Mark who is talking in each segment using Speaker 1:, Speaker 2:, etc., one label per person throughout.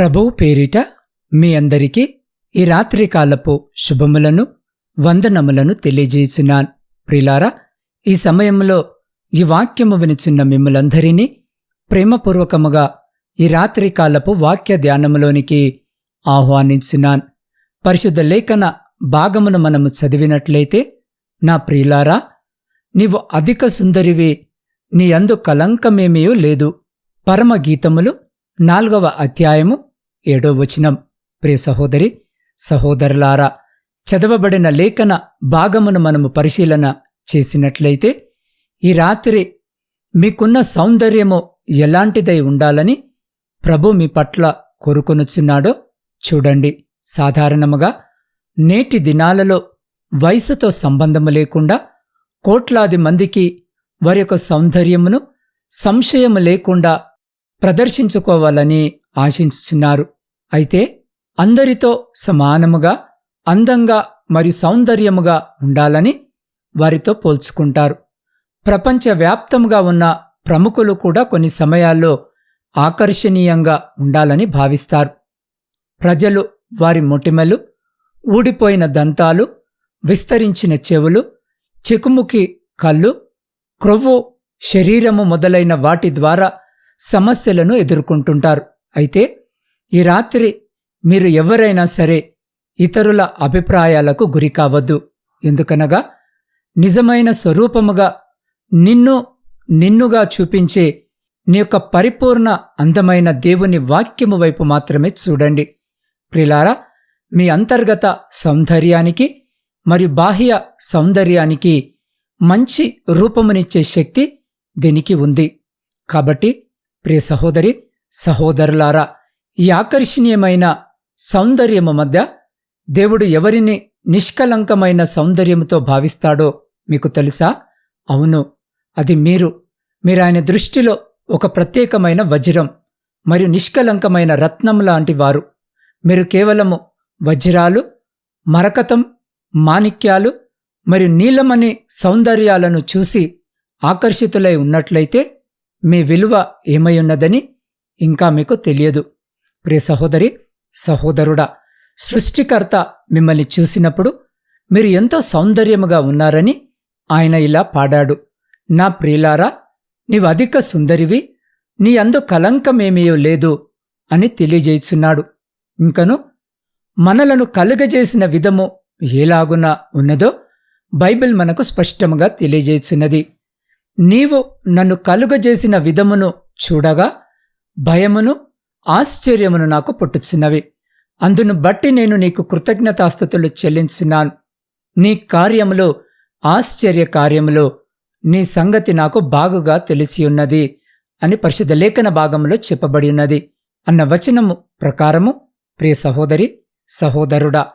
Speaker 1: ప్రభువు పేరిట మీ అందరికీ ఈ రాత్రికాలపు శుభములను వందనములను తెలియజేసినాన్. ప్రిలారా ఈ సమయంలో ఈ వాక్యము వినిచిన్న మిమ్మలందరినీ ప్రేమపూర్వకముగా ఈ రాత్రికాలపు వాక్య ధ్యానములోనికి ఆహ్వానించినాన్. పరిశుద్ధ లేఖన భాగమును మనము చదివినట్లయితే నా ప్రియులారా నీవు అధిక సుందరివి నీ అందు కలంకమేమీ లేదు. పరమగీతములు నాలుగవ అధ్యాయము ఏడో వచనం. ప్రియ సహోదరి సహోదరులారా చదవబడిన లేఖన భాగమును మనము పరిశీలన చేసినట్లయితే ఈ రాత్రి మీకున్న సౌందర్యము ఎలాంటిదై ఉండాలని ప్రభు మీ పట్ల కోరుకొనుచున్నాడో చూడండి. సాధారణముగా నేటి దినాలలో వయసుతో సంబంధము లేకుండా కోట్లాది మందికి వారి యొక్క సౌందర్యమును సంశయము లేకుండా ప్రదర్శించుకోవాలని ఆశించుచున్నారు. అయితే అందరితో సమానముగా అందంగా మరియు సౌందర్యముగా ఉండాలని వారితో పోల్చుకుంటారు. ప్రపంచవ్యాప్తంగా ఉన్న ప్రముఖులు కూడా కొన్ని సమయాల్లో ఆకర్షణీయంగా ఉండాలని భావిస్తారు. ప్రజలు వారి మొటిమలు ఊడిపోయిన దంతాలు విస్తరించిన చెవులు చెకుముకి కళ్ళు క్రొవ్వు శరీరము మొదలైన వాటి ద్వారా సమస్యలను ఎదుర్కొంటుంటారు. అయితే ఈ రాత్రి మీరు ఎవరైనా సరే ఇతరుల అభిప్రాయాలకు గురి కావద్దు. ఎందుకనగా నిజమైన స్వరూపముగా నిన్ను నిన్నుగా చూపించే నీ యొక్క పరిపూర్ణ అందమైన దేవుని వాక్యము వైపు మాత్రమే చూడండి. ప్రిలారా మీ అంతర్గత సౌందర్యానికి మరియు బాహ్య సౌందర్యానికి మంచి రూపమునిచ్చే శక్తి దీనికి ఉంది. కాబట్టి ప్రియ సహోదరి సహోదరులారా ఈ ఆకర్షణీయమైన సౌందర్యము మధ్య దేవుడు ఎవరిని నిష్కలంకమైన సౌందర్యముతో భావిస్తాడో మీకు తెలుసా? అవును అది మీరు. మీరు ఆయన దృష్టిలో ఒక ప్రత్యేకమైన వజ్రం మరియు నిష్కలంకమైన రత్నం లాంటి వారు. మీరు కేవలము వజ్రాలు మరకతం మాణిక్యాలు మరియు నీలమని సౌందర్యాలను చూసి ఆకర్షితులై ఉన్నట్లయితే మీ విలువ ఏమై ఉన్నదని ఇంకా మీకు తెలియదు. ప్రియ సహోదరి సహోదరుడా సృష్టికర్త మిమ్మల్ని చూసినప్పుడు మీరు ఎంతో సౌందర్యముగా ఉన్నారని ఆయన ఇలా పాడాడు. నా ప్రియులారా నీవు అధిక సుందరివి నీ అందు కలంకమేమీయో లేదు అని తెలియజేయుచున్నాడు. ఇంకను మనలను కలుగజేసిన విధము ఎలాగున ఉన్నదో బైబిల్ మనకు స్పష్టముగా తెలియజేయుచున్నది. నీవు నన్ను కలుగజేసిన విధమును చూడగా భయమును ఆశ్చర్యమును నాకు పుట్టుచున్నవి. అందును బట్టి నేను నీకు కృతజ్ఞతాస్థుతులు చెల్లించున్నాను నీ కార్యములో ఆశ్చర్య కార్యములో నీ సంగతి నాకు బాగుగా తెలిసియున్నది అని పరిశుద్ధ లేఖన భాగంలో చెప్పబడి ఉన్నది. అన్న వచనము ప్రకారము ప్రియ సహోదరి సహోదరుడా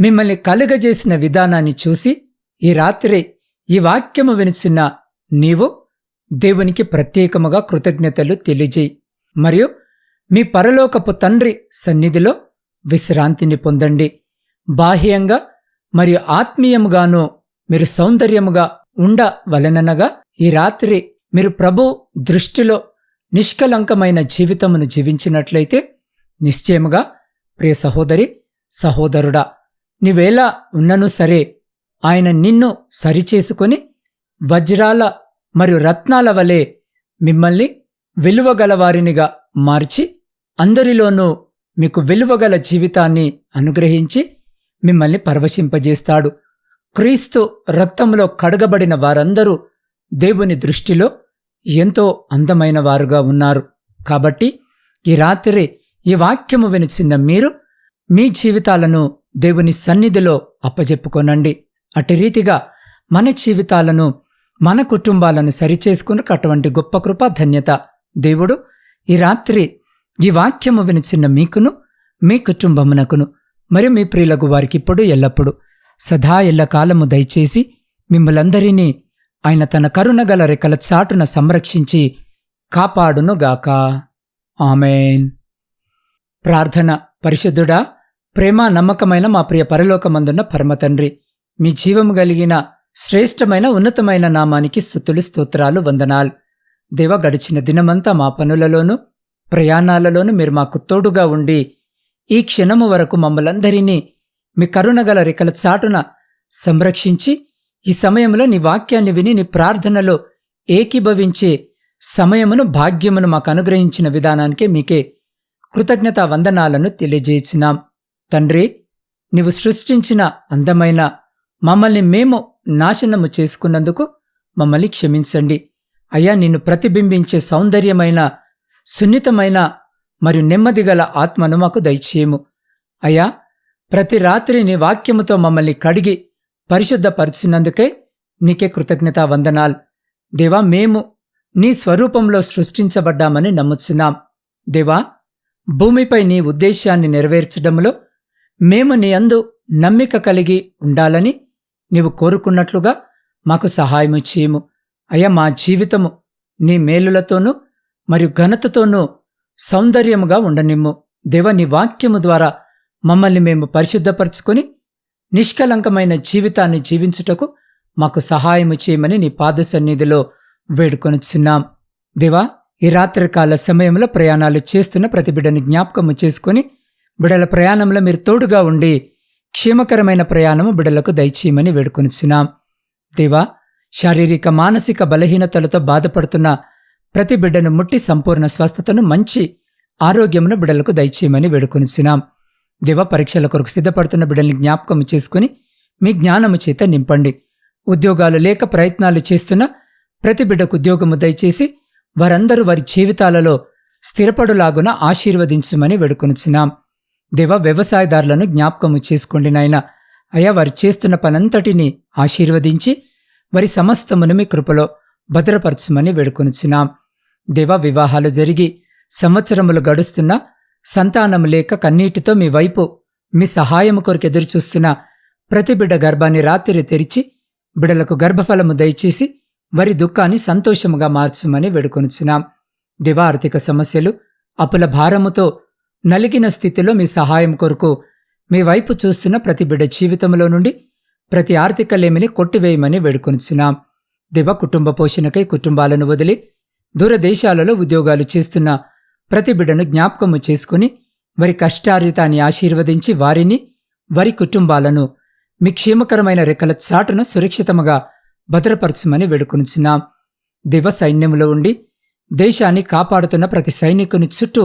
Speaker 1: మిమ్మల్ని కలుగజేసిన విధానాన్ని చూసి ఈ రాత్రి ఈ వాక్యము వినిచిన నీవు దేవునికి ప్రత్యేకముగా కృతజ్ఞతలు తెలియజేయి. మరియు మీ పరలోకపు తండ్రి సన్నిధిలో విశ్రాంతిని పొందండి. బాహ్యంగా మరియు ఆత్మీయముగాను మీరు సౌందర్యముగా ఉండవలననగా ఈ రాత్రి మీరు ప్రభు దృష్టిలో నిష్కలంకమైన జీవితమును జీవించినట్లయితే నిశ్చయముగా ప్రియ సహోదరి సహోదరుడా నీవేలా ఉన్నను సరే ఆయన నిన్ను సరిచేసుకొని వజ్రాల మరియు రత్నాల వలె మిమ్మల్ని విలువగలవారినిగా మార్చి అందరిలోనూ మీకు వెలువగల జీవితాన్ని అనుగ్రహించి మిమ్మల్ని పరవశింపజేస్తాడు. క్రీస్తు రక్తంలో కడగబడిన వారందరూ దేవుని దృష్టిలో ఎంతో అందమైన వారుగా ఉన్నారు. కాబట్టి ఈ రాత్రి ఈ వాక్యము వినిచిన మీరు మీ జీవితాలను దేవుని సన్నిధిలో అప్పజెప్పుకోనండి. అటు రీతిగా మన జీవితాలను మన కుటుంబాలను సరిచేసుకుని అటువంటి గొప్ప కృప ధన్యత దేవుడు ఈ రాత్రి ఈ వాక్యము వినిచిన్న మీకును మీ కుటుంబమునకును మరియు మీ ప్రియులకు వారికి ఇప్పుడు ఎల్లప్పుడు సదా ఎల్లకాలము దయచేసి మిమ్మలందరినీ ఆయన తన కరుణగల రెక్కల చాటున సంరక్షించి కాపాడునుగాక. ఆమెన్. ప్రార్థన పరిశుద్ధుడా ప్రేమ నమ్మకమైన మా ప్రియ పరలోకమందున్న పరమతండ్రి మీ జీవము కలిగిన శ్రేష్టమైన ఉన్నతమైన నామానికి స్థుతులు స్తోత్రాలు వందనాలు. దేవ గడిచిన దినమంతా మా పనులలోనూ ప్రయాణాలలోనూ మీరు మాకు తోడుగా ఉండి ఈ క్షణము వరకు మమ్మలందరినీ మీ కరుణగల రెక్కల చాటున సంరక్షించి ఈ సమయంలో నీ వాక్యాన్ని విని నీ ప్రార్థనలో ఏకీభవించే సమయమును భాగ్యమును మాకు అనుగ్రహించిన విధానానికే మీకే కృతజ్ఞత వందనాలను తెలియజేసినాం తండ్రి నీవు సృష్టించిన అందమైన మమ్మల్ని మేము నాశనము చేసుకున్నందుకు మమ్మల్ని క్షమించండి. అయ్యా నిన్ను ప్రతిబింబించే సౌందర్యమైన సున్నితమైన మరియు నెమ్మదిగల ఆత్మను మాకు దయచేయము. అయ్యా ప్రతి రాత్రి నీ వాక్యముతో మమ్మల్ని కడిగి పరిశుద్ధపరిచినందుకే నీకే కృతజ్ఞత వందనాల్. దేవా మేము నీ స్వరూపంలో సృష్టించబడ్డామని నమ్ముచున్నాం. దేవా భూమిపై నీ ఉద్దేశాన్ని నెరవేర్చడంలో మేము నీ అందు నమ్మిక కలిగి ఉండాలని నీవు కోరుకున్నట్లుగా మాకు సహాయము చేయము. అయ్యా మా జీవితము నీ మేలులతోనూ మరియు ఘనతతోనూ సౌందర్యముగా ఉండనిమ్ము. దేవ నీ వాక్యము ద్వారా మమ్మల్ని మేము పరిశుద్ధపరచుకొని నిష్కలంకమైన జీవితాన్ని జీవించుటకు మాకు సహాయము చేయమని నీ పాద సన్నిధిలో వేడుకొనిచున్నాం. దేవా ఈ రాత్రికాల సమయంలో ప్రయాణాలు చేస్తున్న ప్రతి బిడ్డని జ్ఞాపకము చేసుకుని బిడల ప్రయాణంలో మీరు తోడుగా ఉండి క్షేమకరమైన ప్రయాణము బిడలకు దయచేయమని వేడుకొనిచున్నాం. దేవా శారీరక మానసిక బలహీనతలతో బాధపడుతున్న ప్రతి బిడ్డను ముట్టి సంపూర్ణ స్వస్థతను మంచి ఆరోగ్యమును బిడలకు దయచేయమని వేడుకొనిచున్నాం. దేవ పరీక్షల కొరకు సిద్ధపడుతున్న బిడ్డల్ని జ్ఞాపకం చేసుకుని మీ జ్ఞానము చేత నింపండి. ఉద్యోగాలు లేక ప్రయత్నాలు చేస్తున్న ప్రతి బిడ్డకు ఉద్యోగము దయచేసి వారందరూ వారి జీవితాలలో స్థిరపడులాగున ఆశీర్వదించమని వేడుకొనిచున్నాం. దేవ వ్యవసాయదారులను జ్ఞాపకము చేసుకోండి నాయన. అయా వారు చేస్తున్న పనంతటిని ఆశీర్వదించి వారి సమస్తమును మీ కృపలో భద్రపరచమని వేడుకొనిచున్నాం. దివ వివాహాలు జరిగి సంవత్సరములు గడుస్తున్నా సంతానము లేక కన్నీటితో మీ వైపు మీ సహాయము కొరకు ఎదురుచూస్తున్న ప్రతి బిడ్డ గర్భాన్ని రాత్రి తెరిచి బిడలకు గర్భఫలము దయచేసి వారి దుఃఖాన్ని సంతోషముగా మార్చుమని వేడుకొనుచున్నాం. దివ ఆర్థిక సమస్యలు అప్పుల భారముతో నలిగిన స్థితిలో మీ సహాయం కొరకు మీ వైపు చూస్తున్న ప్రతి బిడ్డ జీవితంలో నుండి ప్రతి ఆర్థిక లేమిని కొట్టివేయమని వేడుకొనుచున్నాం. దివ కుటుంబ పోషణకై కుటుంబాలను వదిలి దూరదేశాలలో ఉద్యోగాలు చేస్తున్న ప్రతి బిడ్డను జ్ఞాపకము చేసుకుని వారి కష్టార్జితాన్ని ఆశీర్వదించి వారిని వారి కుటుంబాలను మీ క్షేమకరమైన రెక్కల చాటున సురక్షితముగా భద్రపరచమని వేడుకొనిచున్నాం. దివ సైన్యములో ఉండి దేశాన్ని కాపాడుతున్న ప్రతి సైనికుని చుట్టూ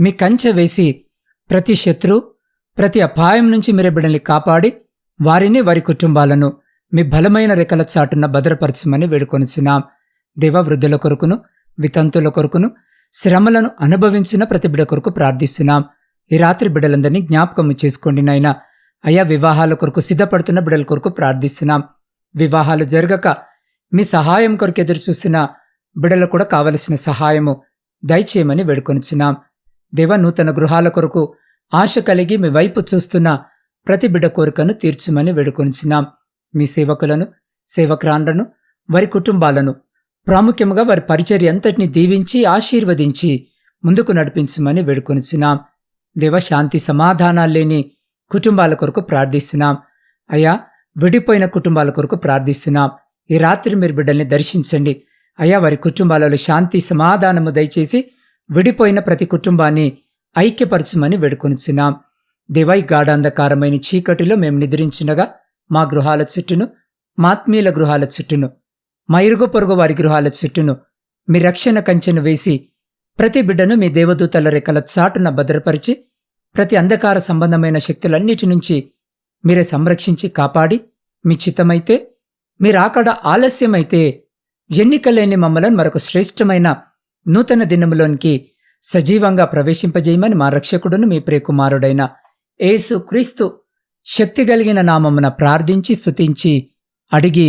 Speaker 1: మీ కంచె వేసి ప్రతి శత్రు ప్రతి అపాయం నుంచి మీరు బిడ్డల్ని కాపాడి వారిని వారి కుటుంబాలను మీ బలమైన రెక్కల చాటున భద్రపరచమని వేడుకొనుచున్నాం. దేవ వృద్ధుల కొరకును వితంతుల కొరకును శ్రమలను అనుభవించిన ప్రతి బిడ కొరకు ప్రార్థిస్తున్నాం. ఈ రాత్రి బిడలందరినీ జ్ఞాపకం చేసుకోండి నాయనా. అయా వివాహాల కొరకు సిద్ధపడుతున్న బిడల కొరకు ప్రార్థిస్తున్నాం. వివాహాలు జరగక మీ సహాయం కొరకు ఎదురు చూసిన బిడలకు కూడా కావలసిన సహాయము దయచేయమని వేడుకొనిచున్నాం. దేవ నూతన గృహాల కొరకు ఆశ కలిగి మీ వైపు చూస్తున్న ప్రతి బిడ్డ కోరికను తీర్చుమని వేడుకొనిచున్నాం. మీ సేవకులను సేవక్రాండ్లను వారి కుటుంబాలను ప్రాముఖ్యంగా వారి పరిచర్య అంతటిని దీవించి ఆశీర్వదించి ముందుకు నడిపించమని వేడుకొనిచున్నాం. దేవ శాంతి సమాధానాలు లేని కుటుంబాల కొరకు ప్రార్థిస్తున్నాం. అయ్యా విడిపోయిన కుటుంబాల కొరకు ప్రార్థిస్తున్నాం. ఈ రాత్రి మీరు బిడ్డల్ని దర్శించండి. అయ్యా వారి కుటుంబాలలో శాంతి సమాధానము దయచేసి విడిపోయిన ప్రతి కుటుంబాన్ని ఐక్యపరచమని వేడుకొనిచున్నాం. దేవై గాఢాంధకారమైన చీకటిలో మేము నిద్రించినగా మా గృహాల చుట్టూను మాత్మీయుల గృహాల చుట్టూను మా ఇరుగు పొరుగు వారి గృహాల చుట్టూను మీ రక్షణ కంచెను వేసి ప్రతి బిడ్డను మీ దేవదూతల రెక్కల చాటున భద్రపరిచి ప్రతి అంధకార సంబంధమైన శక్తులన్నిటి నుంచి మీరే సంరక్షించి కాపాడి మీ చిత్తమైతే మీరాకడ ఆలస్యమైతే ఎన్నికలేని మమ్మలను మరొక శ్రేష్టమైన నూతన దినములోనికి సజీవంగా ప్రవేశింపజేయమని మా రక్షకుడును మీ ప్రియకుమారుడైన యేసు క్రీస్తు శక్తి కలిగిన నామమున ప్రార్థించి స్తుతించి అడిగి